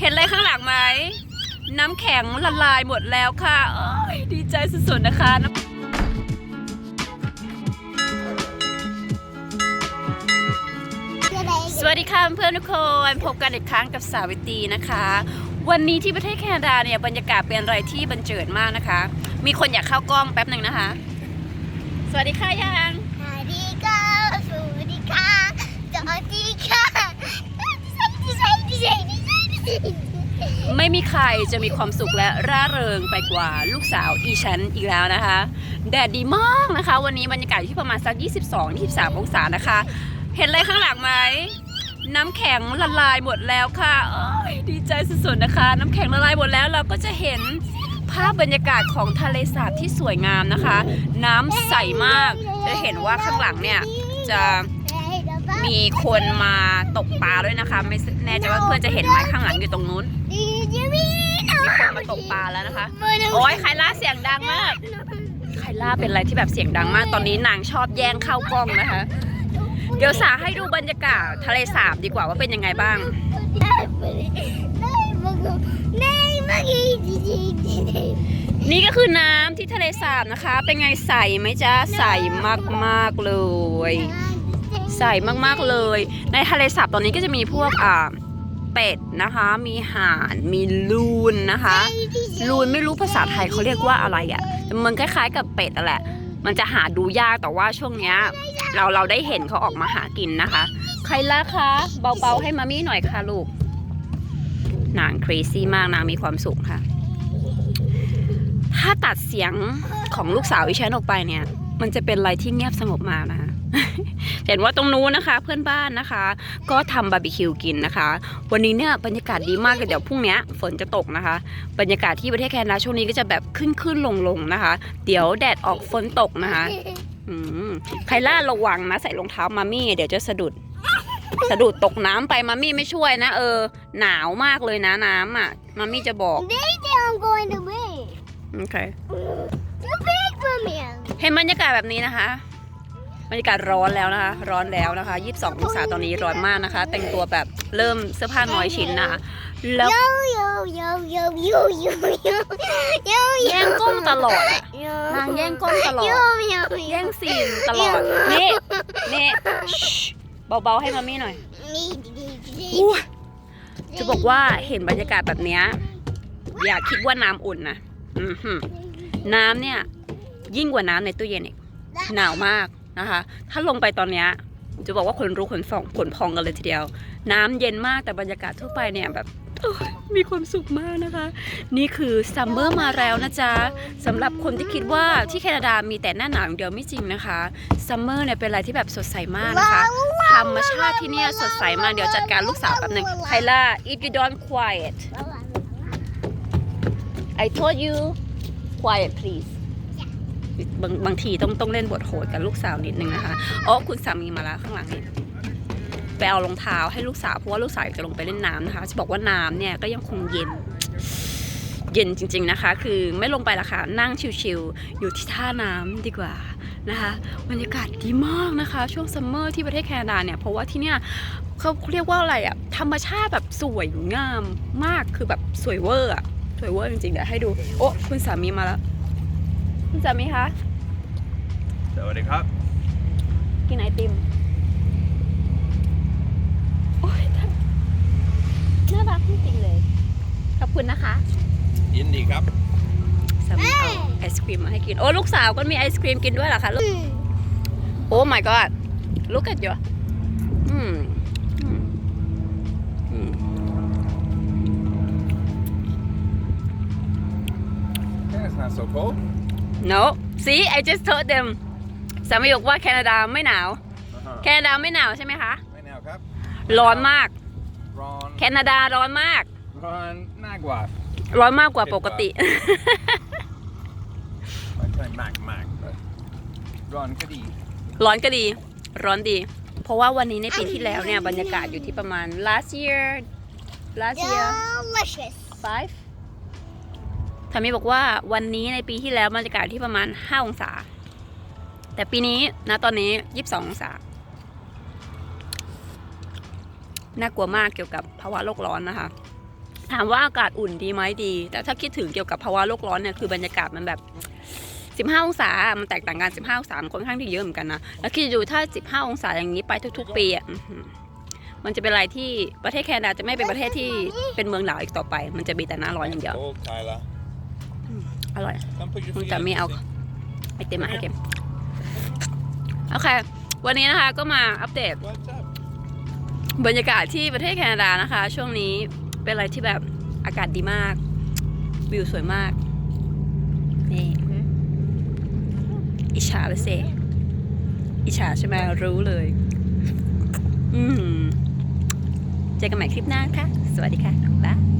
เห็นอะไรข้างหลังไหม น้ำแข็งละลายหมดแล้วค่ะเอ้ยดีใจสุดๆนะคะสวัสดีค่ะเพื่อนทุกคนพบกันอีกครั้งกับสาวิตรีนะคะ วันนี้ที่ประเทศแคนาดาเนี่ยบรรยากาศเป็นอะไรที่บันเจิดมากนะคะ มีคนอยากเข้ากล้องแป๊บหนึ่งนะคะ สวัสดีค่ะยัง ไม่มีใครจะมีความสุขและร่าเริงไปกว่าลูกสาวอีฉันอีกแล้วนะคะ แดดดีมากนะคะ วันนี้บรรยากาศอยู่ที่ประมาณสัก 22-23 องศานะคะ เห็นอะไรข้างหลังไหมน้ำแข็งละลายหมดแล้วค่ะดีใจสุดๆนะคะ น้ำแข็งละลายหมดแล้วเราก็จะเห็นภาพบรรยากาศของทะเลสาบที่สวยงามนะคะ น้ำใสมากจะเห็นว่าข้างหลังเนี่ยจะ มีคนมาตกปลาด้วยนะคะ ไม่แน่ใจว่าเพื่อนจะเห็นไหมข้างหลังอยู่ตรงนู้นดีจิมี่มีคนมาตกปลาแล้วนะคะ โอ้ยไคล่าเสียงดังมากไคล่าเป็นอะไรที่แบบเสียงดังมาก ตอนนี้นางชอบแย่งเข้ากล้องนะคะ เดี๋ยวสาให้ดูบรรยากาศทะเลสาบดีกว่าว่าเป็นยังไงบ้างนี่ก็คือน้ำที่ทะเลสาบนะคะ เป็นไงใสไหมจ๊ะ ใสมากๆเลย ใสมากๆเลย ในทะเลสาบตอนนี้ก็จะมีพวกอ่าเป็ดนะคะ มีห่าน มีลูนนะคะ ลูนไม่รู้ภาษาไทยเขาเรียกว่าอะไรอะ่ะมันคล้ายๆกับเป็ดแหละ มันจะหาดูยากแต่ว่าช่วงเนี้ยเราเราได้เห็นเขาออกมาหากินนะคะ ใครล่ะคะเบาๆให้มามี่หน่อยค่ะลูกนาง crazy มากนางมีความสุขค่ะ ถ้าตัดเสียงของลูกสาววิชันออกไปเนี่ย มันจะเป็นอะไรที่เงียบสงบมากนะคะ เห็นว่าตรงนู้นนะคะ เพื่อนบ้านนะคะ ก็ทำบาร์บีคิวกินนะคะ วันนี้เนี่ยบรรยากาศดีมากเลยเดี๋ยวพรุ่งนี้ฝนจะตกนะคะ บรรยากาศที่ประเทศแคนาดาช่วงนี้ก็จะแบบขึ้นขึ้นลงลงนะคะ เดี๋ยวแดดออกฝนตกนะคะอืมใครล่าระวังนะใส่รองเท้ามามี่เดี๋ยวจะสะดุด สะดุดตกน้ำไปมามี่ไม่ช่วยนะ เออ หนาวมากเลยนะน้ำอะมามี่จะบอก Maybe I'm going to win. โอเค Too big for me. เห็นบรรยากาศแบบนี้นะคะ บรรยากาศร้อนแล้วนะคะ ร้อนแล้วนะคะ 22 องศาตอนนี้ร้อนมากนะคะ แต่งตัวแบบเริ่มเสื้อผ้าน้อยชิ้นนะคะแล้ว Yo yo yo yo yo yo yo yo แย่งกล้องตลอดอะ yo นางแย่งกล้องตลอด yo yo แย่งซีนตลอดนี่นี่เบาๆให้มามี่หน่อยอู้จะบอกว่าเห็นบรรยากาศแบบเนี้ยอย่าคิดว่าน้ำอุ่นนะอื้อหือน้ำเนี่ย ยิ่งกว่าน้ำในตู้เย็นอีกหนาวมาก นะคะ ถ้าลงไปตอนเนี้ยจะบอกว่าขนรู้ขนฟองขนพองกันเลยทีเดียว น้ำเย็นมากแต่บรรยากาศทั่วไปเนี่ยแบบโอ้ยมีความสุขมากนะคะ นี่คือซัมเมอร์มาแล้วนะจ๊ะสำหรับคนที่คิดว่าที่แคนาดามีแต่หน้าหนาวอย่างเดียวไม่จริงนะคะซัมเมอร์เนี่ยเป็นอะไรที่แบบสดใสมากนะคะธรรมชาติที่เนี่ยสดใสมากเดี๋ยวจัดการลูกสาวแป๊บหนึงไคล่า if you don't quiet I told you quiet please บางบางทีต้องต้องเล่นบทโหดกับลูกสาวนิดนึงนะคะอ๋อคุณสามีมาแล้วข้างหลังนี่ไปเอารองเท้าให้ลูกสาวเพราะว่าลูกสาวจะลงไปเล่นน้ำนะคะจะบอกว่าน้ำเนี่ยก็ยังคงเย็นเย็นจริง ๆนะคะ คือไม่ลงไปละค่ะนั่งชิวๆอยู่ที่ท่าน้ำดีกว่านะคะบรรยากาศดีมากนะคะ ช่วงซัมเมอร์ที่ประเทศแคนาดาเนี่ยเพราะว่าที่เนี่ยเขาเรียกว่าอะไรอะธรรมชาติแบบสวยงามมากคือแบบสวยเวอร์อะสวยเวอร์จริงๆเดี๋ยวให้ดู โอ้คุณสามีมาแล้ว คุณสามีคะ สวัสดีครับ กินไอติม โอ้ยน่ารักจริงๆเลย ขอบคุณนะคะยินดีครับสามีเอาไอศครีมมาให้กิน โอ้ลูกสาวก็มีไอศครีมกินด้วยเหรอคะลูก โอ้ my god look at you อืมอืมอืม Yeah, it's not so cold. no see I just told them สามีบอกว่าแคนาดาไม่หนาว แคนาดาไม่หนาวใช่ไหมคะ ไม่แนาวครับ ร้อนมาก ร้อน แคนาดาร้อนมาก ร้อนมากกว่า ร้อนมากกว่าปกติไม่ใช่มากมากร้อนก็ดี ร้อนก็ดี ร้อนดี เพราะว่าวันนี้ในปีที่แล้วเนี่ยบรรยากาศอยู่ที่ประมาณ last year last year five ทามีบอกว่าวันนี้ในปีที่แล้วบรรยากาศที่ประมาณ 5 องศา แต่ปีนี้นะตอนนี้22องศาน่ากลัวมากเกี่ยวกับภาวะโลกร้อนนะคะ ถามว่าอากาศอุ่นดีไหมดี แต่ถ้าคิดถึงเกี่ยวกับภาวะโลกร้อนเนี่ยคือบรรยากาศมันแบบ15 องศา มันแตกต่างกัน 15 องศามันค่อนข้างที่เยอะเหมือนกันนะ แล้วคิดดูถ้า 15 องศาอย่างนี้ไปทุก ๆ ปีอะอื้อหือมันจะเป็นอะไรที่ประเทศแคนาดาจะไม่เป็นประเทศที่เป็นเมืองหนาวอีกต่อไป มันจะมีแต่หน้าร้อนอย่างเดียว Cold, Tyler. อร่อย Come put your มึง feet จะ up. ไม่เอาไอเต็มมาให้เก็บ โอเค วันนี้นะคะก็มาอัปเดต บรรยากาศที่ประเทศแคนาดานะคะ ช่วงนี้เป็นอะไรที่แบบอากาศดีมาก วิวสวยมาก นี่อิจฉาเลยเซอิจฉาใช่ไหมรู้เลย อืมเจอกันใหม่คลิปหน้าค่ะ สวัสดีค่ะบ๊าย